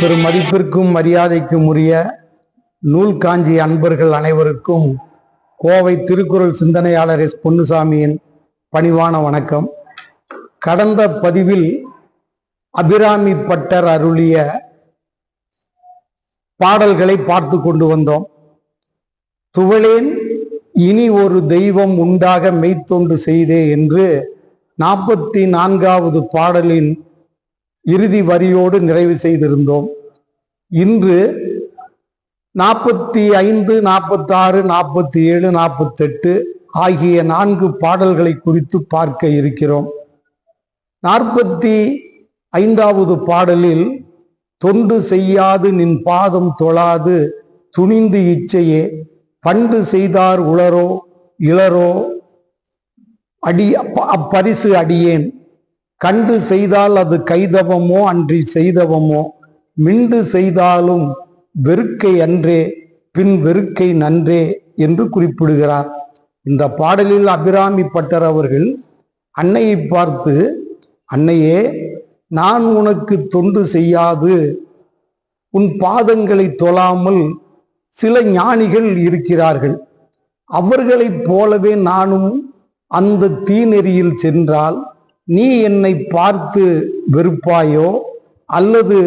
பெரும் மதிப்பிற்கும் மரியாதைக்கும் உரிய நூல் காஞ்சி அன்பர்கள் அனைவருக்கும் கோவை திருக்குறள் சிந்தனையாளர் எஸ் பொன்னுசாமியின் பணிவான வணக்கம். கடந்த பதிவில் அபிராமி பட்டர் அருளிய பாடல்களை பார்த்து கொண்டு வந்தோம். துவளேன் இனி ஒரு தெய்வம் உண்டாக மெய்த்தொண்டு செய்தே என்று நாற்பத்தி நான்காவது பாடலின் இறுதி வரியோடு நிறைவு செய்திருந்தோம். இன்று நாற்பத்தி ஐந்து நாற்பத்தாறு நாற்பத்தி ஏழு நாற்பத்தெட்டு ஆகிய நான்கு பாடல்களை குறித்து பார்க்க இருக்கிறோம். நாற்பத்தி ஐந்தாவது பாடலில் தொண்டு செய்யாது நின் பாதம் தொழாது துணிந்து இச்சையே பண்டு செய்தார் உளரோ இளரோ அடி அப்பரிசு அடியேன். கண்டு செய்தால் அது கைதவமோ அன்றி செய்தவமோ. மிண்டு செய்தாலும் வெறுக்கை அன்றே பின் வெறுக்கை நன்றே என்று குறிப்பிடுகிறார். இந்த பாடலில் அபிராமி பட்டர் அவர்கள் அன்னையை பார்த்து அன்னையே நான் உனக்கு தொண்டு செய்யாது. உன் பாதங்களை தொழாமல் சில ஞானிகள் இருக்கிறார்கள். அவர்களைப் போலவே நானும் அந்த தீநெறியில் சென்றால் நீ என்னை பார்த்து வெறுப்பாயோ அல்லது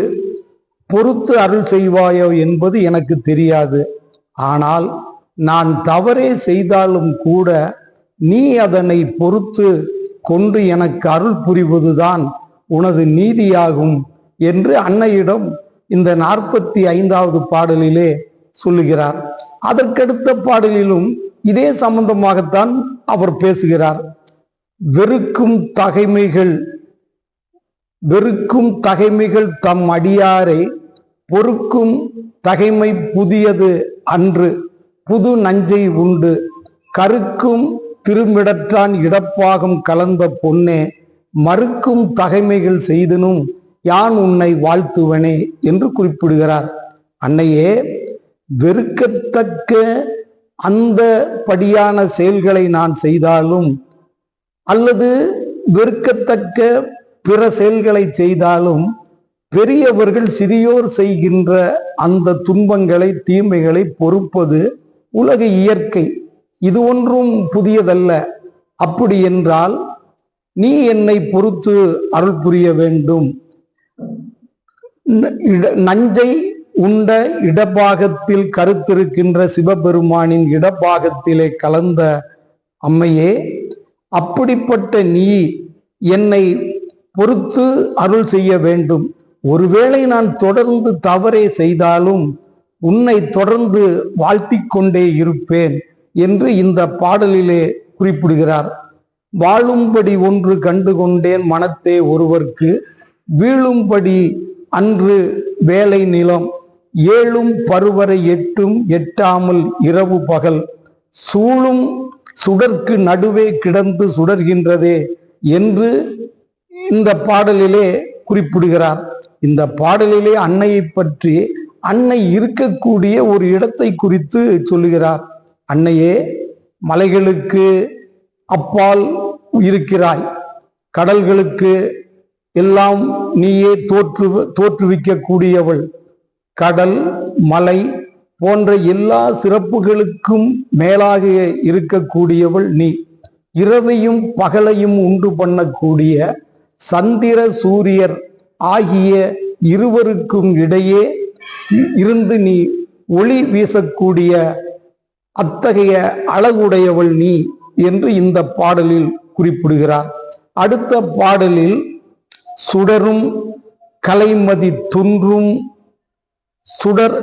பொறுத்து அருள் செய்வாயோ என்பது எனக்கு தெரியாது. ஆனால் நான் தவறே செய்தாலும் கூட நீ அதனை பொறுத்து கொண்டு எனக்கு அருள் புரிவதுதான் உனது நீதியாகும் என்று அன்னையிடம் இந்த நாற்பத்தி ஐந்தாவது பாடலிலே சொல்லுகிறார். அதற்கடுத்த பாடலிலும் இதே சம்பந்தமாகத்தான் அவர் பேசுகிறார். வெறுக்கும் தகைமைகள் வெறுக்கும் தகைமைகள் தம் அடியாரை பொறுக்கும் தகைமை புதியது அன்று. புது நஞ்சை உண்டு. கருக்கும் திருமிடற்றான் இடப்பாகம் கலந்த பொன்னே. மறுக்கும் தகைமைகள் செய்தனும் யான் உன்னை வாழ்த்துவனே என்று குறிப்பிடுகிறார். அன்னையே வெறுக்கத்தக்க அந்த படியான செயல்களை நான் செய்தாலும் அல்லது வெறுக்கத்தக்க பிற செயல்களை செய்தாலும் பெரியவர்கள் சிறியோர் செய்கின்ற அந்த துன்பங்களை தீமைகளை பொறுப்பது உலக இயற்கை. இது ஒன்றும் புதியதல்ல. அப்படி என்றால் நீ என்னை பொறுத்து அருள் புரிய வேண்டும். இட- நஞ்சை உண்ட இடபாகத்தில் கருத்திருக்கின்ற சிவபெருமானின் இடபாகத்திலே கலந்த அம்மையே அப்படிப்பட்ட நீ என்னை பொறுத்து அருள் செய்ய வேண்டும். ஒருவேளை நான் தொடர்ந்து தவறே செய்தாலும் உன்னை தொடர்ந்து வாழ்த்திக்கொண்டே இருப்பேன் என்று இந்த பாடலிலே குறிப்பிடுகிறார். வாழும்படி ஒன்று கண்டு கொண்டேன் மனத்தே ஒருவர்க்கு வீழும்படி அன்று வேலை நிலம் ஏழும் பருவரை எட்டும் எட்டாமல் இரவு பகல் சூழும் சுடர்க்கு நடுவே கிடந்து சுடர்கின்றதே என்று இந்த பாடலிலே குறிப்பிடுகிறார். இந்த பாடலிலே அன்னையை பற்றி அன்னை இருக்கக்கூடிய ஒரு இடத்தை குறித்து சொல்லுகிறார். அன்னையே மலைகளுக்கு அப்பால் இருக்கிறாய். கடல்களுக்கு எல்லாம் நீயே தோற்று தோற்றுவிக்கக்கூடியவள். கடல் மலை போன்ற எல்லா சிறப்புகளுக்கும் மேலாக இருக்கக்கூடியவள் நீ. இரவையும் பகலையும் உண்டு பண்ணக்கூடிய சந்திர சூரியர் ஆகிய இருவருக்கும் இடையே இருந்து நீ ஒளி வீசக்கூடிய அத்தகைய அழகுடையவள் நீ என்று இந்த பாடலில் குறிப்பிடுகிறார். அடுத்த பாடலில் சுடரும் கலைமதி துன்றும் சுடர்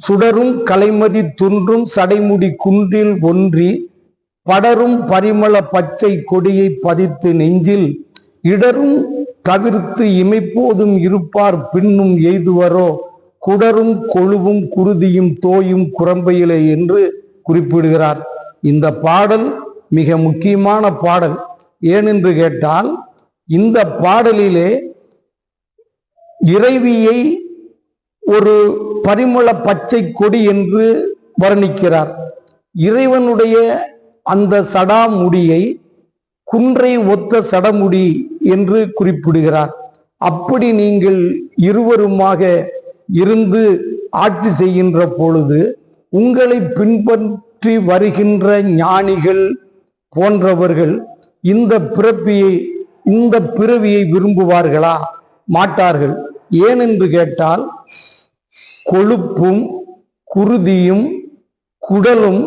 சுடரும் கலைமதி துன்றும் சடைமுடி குன்றில் ஒன்றி படரும் பரிமள பச்சை கொடியை பதித்து நெஞ்சில் இடரும் தவிர்த்து இமைப்போதும் இருப்பார் பின்னும் எய்துவரோ? குடரும் கொழுவும் குருதியும் தோயும் குரம்பையிலே என்று குறிப்பிடுகிறார். இந்த பாடல் மிக முக்கியமான பாடல். ஏனென்று கேட்டால் இந்த பாடலிலே இறைவியை ஒரு பரிமள பச்சை கொடி என்று வர்ணிக்கிறார். இறைவனுடைய அந்த சடாமுடியை குன்றை ஒத்த சடமுடி என்று குறிப்பிடுகிறார். அப்படி நீங்கள் இருவருமாக இருந்து ஆட்சி செய்கின்ற பொழுது உங்களை பின்பற்றி வருகின்ற ஞானிகள் போன்றவர்கள் இந்த பிறப்பியை இந்த பிறவியை விரும்புவார்களா? மாட்டார்கள். ஏனென்று கேட்டால் கொழுப்பும் குருதியும் குடலும்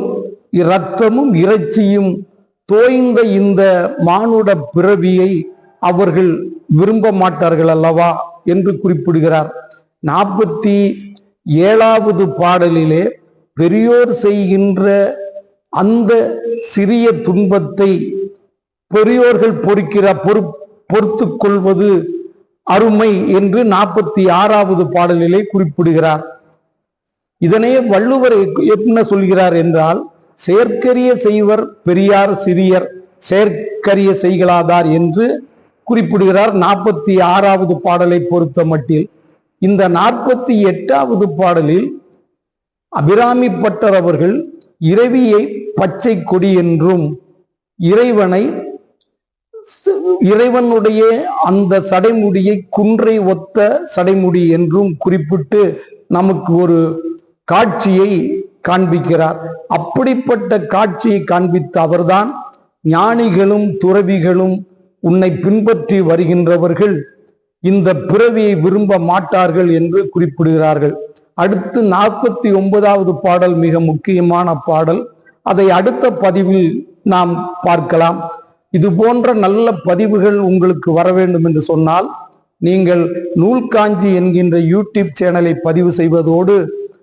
இரத்தமும் இறைச்சியும் தோய்ந்த இந்த மானுட பிறவியை அவர்கள் விரும்ப மாட்டார்கள் அல்லவா என்று குறிப்பிடுகிறார். நாற்பத்தி ஏழாவது பாடலிலே பெரியோர் செய்கின்ற அந்த சிறிய துன்பத்தை பெரியோர்கள் பொறுக்கிற பொறு பொறுத்து கொள்வது அருமை என்று நாற்பத்தி ஆறாவது பாடலிலே குறிப்பிடுகிறார். இதனை வள்ளுவர் என்ன சொல்கிறார் என்றால் செயற்கரிய செய்வர் பெரியார் சிறியர் செயற்கரிய செய்களாதார் என்று குறிப்பிடுகிறார் நாற்பத்தி ஆறாவது பாடலை பொறுத்த மட்டில். இந்த நாற்பத்தி எட்டாவது பாடலில் அபிராமி பட்டர் அவர்கள் இறைவியை பச்சை கொடி என்றும் இறைவனை இறைவனுடைய அந்த சடைமுடியை குன்றை ஒத்த சடைமுடி என்றும் குறிப்பிட்டு நமக்கு ஒரு காட்சியை காண்பிக்கிறார். அப்படிப்பட்ட காட்சியை காண்பித்த அவர்தான் ஞானிகளும் துறவிகளும் உன்னை பின்பற்றி வருகின்றவர்கள். இந்த பிறவியை விரும்ப மாட்டார்கள் என்று குறிப்பிடுகிறார்கள். அடுத்து நாற்பத்தி ஒன்பதாவது பாடல் மிக முக்கியமான பாடல். அதை அடுத்த பதிவில் நாம் பார்க்கலாம். இது போன்ற நல்ல பதிவுகள் உங்களுக்கு வர வேண்டும் என்று சொன்னால் நீங்கள் நூல்காஞ்சி என்கின்ற யூடியூப் சேனலை பதிவு செய்வதோடு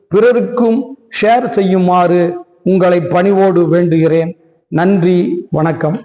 பிறருக்கும் ஷேர் செய்யுமாறு உங்களை பணிவோடு வேண்டுகிறேன். நன்றி வணக்கம்.